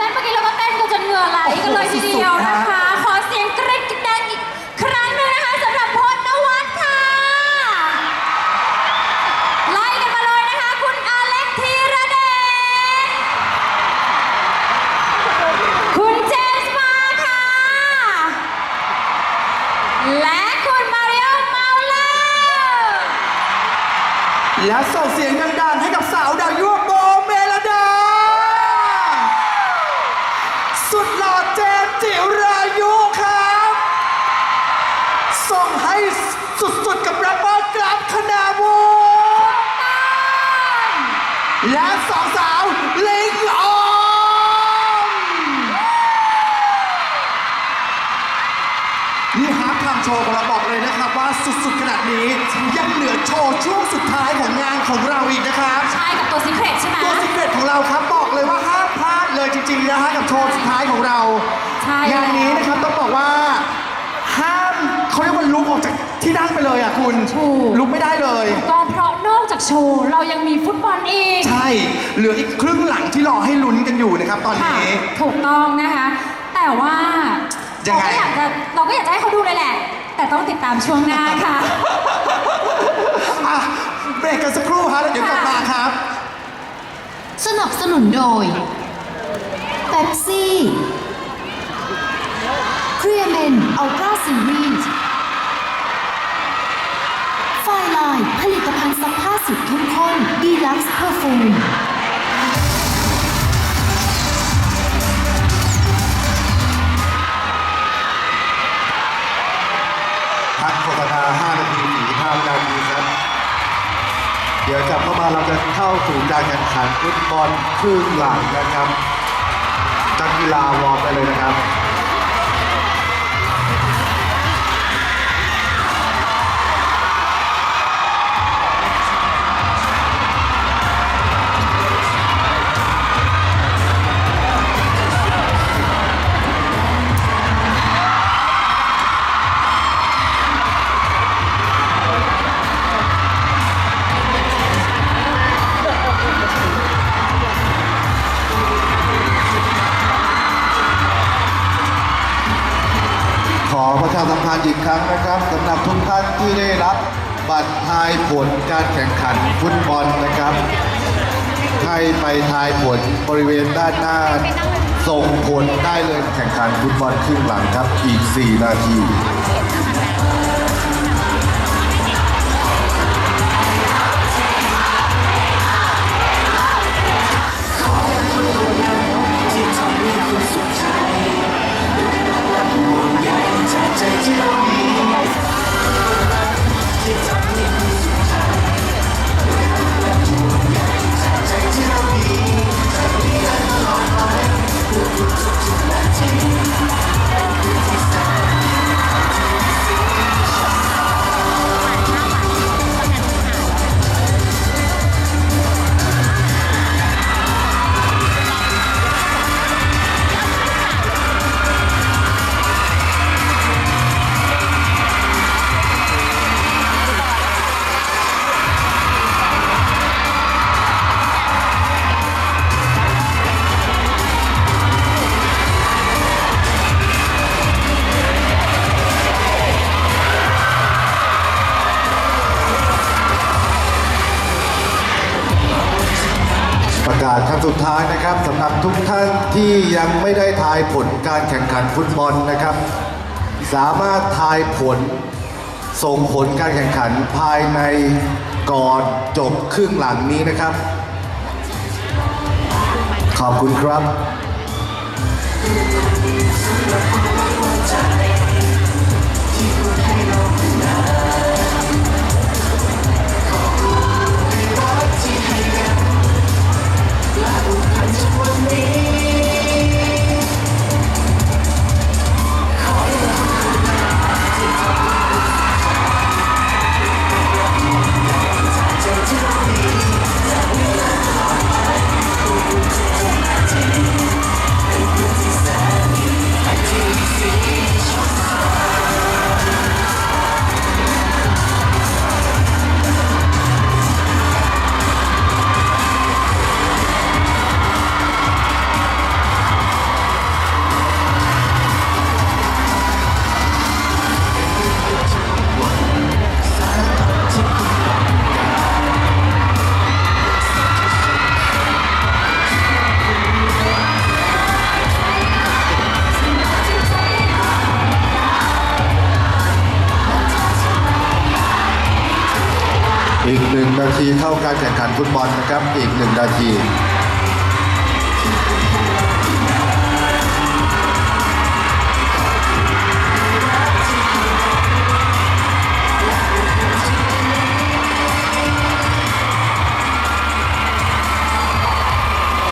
เต้นเมื่อกี้เราก็เต้นกันจนเหงื่อไหลกันเลยทีเดียวนะคะ ขอเสียงกรี๊ดกันอีกครั้งหนึ่งนะคะสำหรับพจนวัฒน์ค่ะ ไล่กันมาเลยนะคะ คุณอาเล็กธีระเดชคุณเจมส์มาค่ะ และคุณมาริโอเมาเลอร์ และส่งเสียงดังๆให้กับสาวดาวยั่ว ว์ของเราบอกเลยนะครับว่าสุดๆขนาดนี้ยังเหลือโชว์ช่วงสุดท้ายของงานของเราอีกนะครับใช่กับตัวซีเครตใช่ไหมตัวสิเกรตของเราครับบอกเลยว่าห้ามพลาดเลยจริงๆนะฮะกับโชว์สุดท้ายของเราใช่งานนี้นะครับต้องบอกว่าห้ามเขาเรียกว่าลุกออกจากที่นั่งไปเลยอะคุณถูกลุกไม่ได้เลยก็เพราะนอกจากโชว์เรายังมีฟุตบอลอีก ใช่ เหลืออีกครึ่งหลังที่รอให้ลุ้นกันอยู่นะครับตอนค่ะนี้ถูกต้องนะคะ แต่ว่ายังไงเราก็อยากจะเราก็อยากจะให้เขาดูเลยแหละ แต่ต้องติดตามช่วงหน้าค่ะ อะเบรกกันสักครู่ฮะแล้วเดี๋ยวกลับมาครับ สนับสนุนโดยเ e ปซี่เคลียร์เมนอัลตราซีรีส์ไฟลายผลิตภัณฑ์ซักผ้าสุดเข้มข้นดีลักซ์เพอร์ฟูม โฆษณา5นาที45วินาทีครับ เดี๋ยวกลับเข้ามาเราจะเข้าสู่การแข่งขันฟุตบอลครึ่งหลังนะครับจักกีฬาวอร์มไปเลยนะครับ ความสัมพันธ์อีกครั้งนะครับสำหรับทุกท่านที่ได้รับบัตรทายผลการแข่งขันฟุตบอลนะครับ ให้ไปทายผลบริเวณด้านหน้า ส่งผลได้เลยแข่งขันฟุตบอลครึ่งหลังครับอีก 4 นาทีาศครั้งสุดท้ายนะครับสำหรับทุกท่านที่ยังไม่ได้ทายผลการแข่งขันฟุตบอลนะครับ สามารถทายผล ส่งผลการแข่งขันภายในก่อนจบครึ่งหลังนี้นะครับ ขอบคุณครับที่ อีกหนึ่งนาทีเข้าการแข่งขันฟุตบอลนะครับ อีกหนึ่งนาที